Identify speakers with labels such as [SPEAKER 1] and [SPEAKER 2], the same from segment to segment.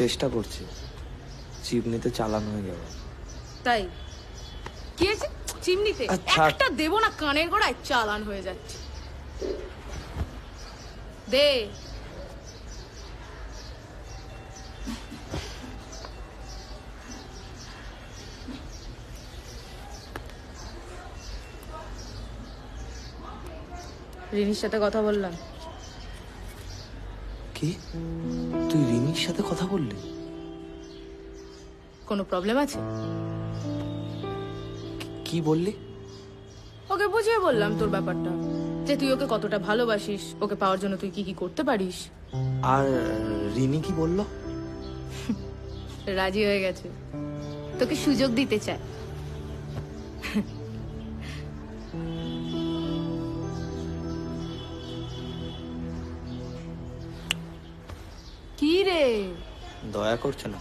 [SPEAKER 1] চেষ্টা করছি। চিমনিতে চালান হয়ে যাবে
[SPEAKER 2] তাই? কি আছে চিমনিতে?
[SPEAKER 1] আচ্ছা।
[SPEAKER 2] একটা দেবো না কানের গোড়ায় চালান হয়ে যাচ্ছে। দে। রিনির সাথে কথা বললাম।
[SPEAKER 1] কি? তুই রিমির সাথে কথা বললি?
[SPEAKER 2] কোনো প্রবলেম আছে?
[SPEAKER 1] কি বললি?
[SPEAKER 2] ওকে বুঝিয়ে বললাম তোর ব্যাপারটা যে তুই ওকে কতটা ভালোবাসিস ওকে পাওয়ার জন্য তুই কি কি করতে পারিস।
[SPEAKER 1] আর রিনি কি বলল?
[SPEAKER 2] রাজি হয়ে গেছে। তোকে সুযোগ দিতে চায় কি রে?
[SPEAKER 1] দয়া করছে না।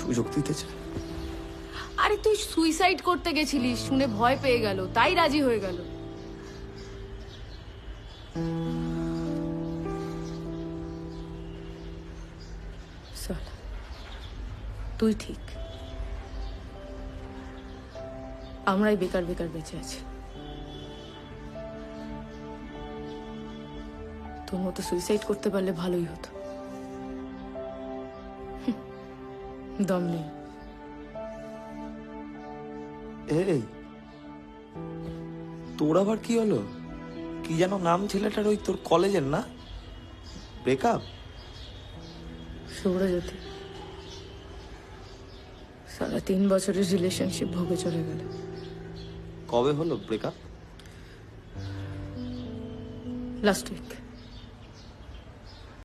[SPEAKER 1] সুযোগ দিতে চায়।
[SPEAKER 2] আরে তুই সুইসাইড করতে গেছিলিস শুনে ভয় পেয়ে গেল তাই রাজি হয়ে গেল। তুই ঠিক। আমরাই বেকার বেকার বেঁচে আছি। তোর মতো সুইসাইড করতে পারলে ভালোই হতো। দম নেই।
[SPEAKER 1] এই তোর আবার কি হলো? কি যেন নাম ছেলেটার ওই তোর কলেজের না? ব্রেকআপ?
[SPEAKER 2] সৌরজ্যোতি সারা তিন বছরের রিলেশনশিপ ভোগে চলে গেল।
[SPEAKER 1] কবে হলো ব্রেকআপ?
[SPEAKER 2] Last week